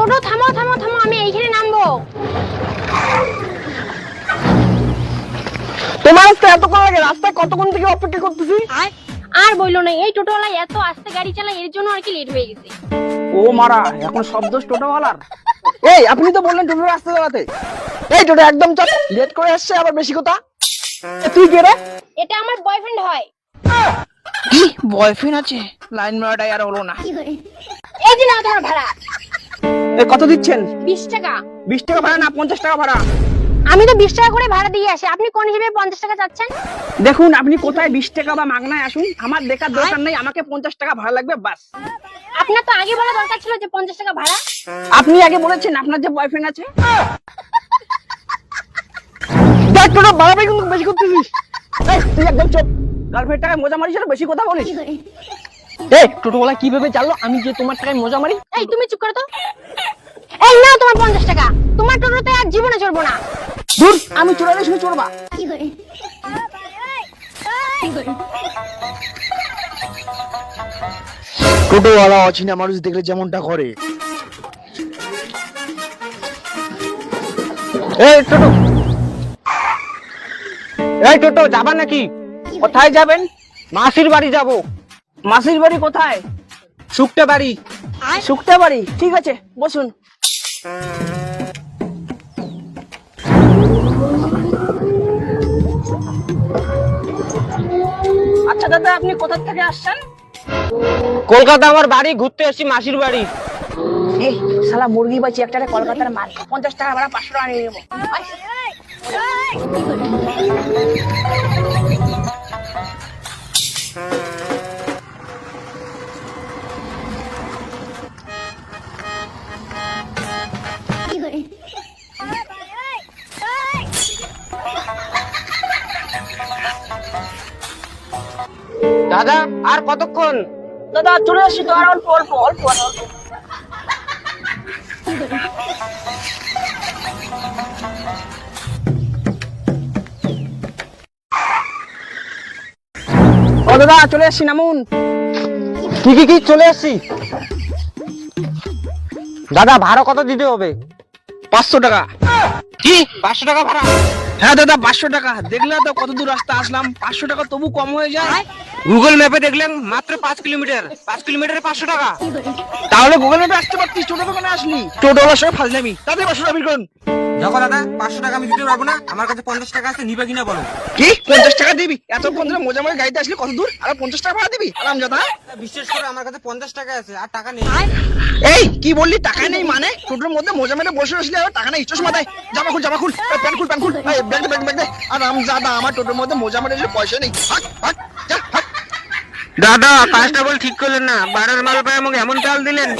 টোটো থামো থামো থামো আমি এইখানে নামবো। তোমার আসতে এতক্ষণ লাগে রাস্তায় কতক্ষণ থেকে অপেক্ষা করতেছি? আর বইলো না এই টোটোওয়ালা এত আস্তে গাড়ি চালায় এর জন্য আর কি লেট হয়ে গেছে। ও মারা এখন সব দোষ টোটোওয়ালার। এই আপনি তো বললেন টোটো রাস্তা চালাতে। এই টোটো একদম চল লেট করে আসছে আবার বেশি কথা। তুই কে রে? এটা আমার বয়ফ্রেন্ড হয়। কি বয়ফ্রেন্ড আছে? লাইন মারাটাই আর হলো না। এই যে নাও তোমার ভাড়া কত দিচ্ছেন? বিশ টাকা। বিশ টাকা ভাড়া না পঞ্চাশ টাকা ভাড়া? আমি তো বিশ টাকা করে ভাড়া দিয়ে আসি। আপনি কোন হিসেবে পঞ্চাশ টাকা চাচ্ছেন? দেখুন আপনি কোথায় বিশ টাকা বা মাগনায় আসুন। আমার দেখার দরকার নেই আমাকে পঞ্চাশ টাকা ভাড়া লাগবে বাস। আপনার তো আগে বলা দরকার ছিল যে পঞ্চাশ টাকা ভাড়া। আপনি আগে বলেছেন আপনার যে বয়ফ্রেন্ড আছে। তোরা বাড়াবাড়ি কিন্তু বেশি করতেছিস। এই, তুই একদম চুপ। গার্লফ্রেন্ড টাকায় মজা মারিস আর বেশি কথা বলিস। এই টোটোওয়ালা কি ভেবে চাললো? আমি যে তোমার টাকায় মজা মারি। এই তুমি চুপ করো তো। এই নাও তোমার পঞ্চাশ টাকা। তোমার টোটোতে আর জীবনে চড়বো না। দূর আমি শুনে চড়বা। টোটোওয়ালা অচিনা মানুষ দেখলে যেমনটা করে। এই টোটো। এই টোটো যাবা নাকি? কোথায় যাবেন? মাসির বাড়ি যাব। মাসির বাড়ি কোথায় শুকতে বাড়ি শুকতে বাড়ি ঠিক আছে বসুন আচ্ছা দাদা আপনি কোথা থেকে আসছেন কলকাতা আমার বাড়ি ঘুরতে এসেছি মাসির বাড়ি এই শালা মুরগি বাঁচি একটা কলকাতার মাল পঞ্চাশ টাকা ভাড়া পাঁচশো টাকা নিয়ে নেব দাদা আর কতক্ষণ? দাদা চলে আসছি তো আর অল্প অল্প অল্প অল্প। ও দাদা চলে আসছি নামুন। কি কি কি চলে আসছি? দাদা ভাড়া কত দিতে হবে? পাঁচশো টাকা। কি? পাঁচশো টাকা ভাড়া? হ্যাঁ দাদা পাঁচশো টাকা। দেখলে তো কত দূর রাস্তা আসলাম। পাঁচশো টাকা তবু কম হয়ে যায়। গুগল ম্যাপে দেখলেন মাত্র পাঁচ কিলোমিটার। পাঁচ কিলোমিটারে পাঁচশো টাকা। তাহলে গুগল ম্যাপে আসতে পারতিস টোটো দোকানে আসলি। টোটোওয়ালার সঙ্গে ফাজলামি। তাদের পাঁচশো টাকা বিল দেখো দাদা পাঁচশো টাকা আমি দিতে পারব না আমার কাছে পঞ্চাশ টাকা আছে নিবে কিনা বলো? কি? পঞ্চাশ টাকা দিবি? এতক্ষণ ধরে মজা মজা গাড়িতে আসলি কত দূর? আর পঞ্চাশ টাকা ভাড়া দিবি? আরাম বিশ্বাস করে আমার কাছে পঞ্চাশ টাকা আছে আর টাকা নেই। এই কি বললি? টাকা নেই মানে? টোটোর মধ্যে মজা মেরে বসে আসলে আবার টাকা নেই? চোষ মাথায়। জামা খুল জামা খুল। এই, প্যান্ট খুল প্যান্ট খুল। ব্যাগ দে ব্যাগ দে, আর আম আমার টোটোর মধ্যে মজা মেরে পয়সা নেই হাট হাট যা হাট দাদা কাজটা বল ঠিক করলেন না। বাড়ার মাল পায় আমাকে এমন চাল দিলেন।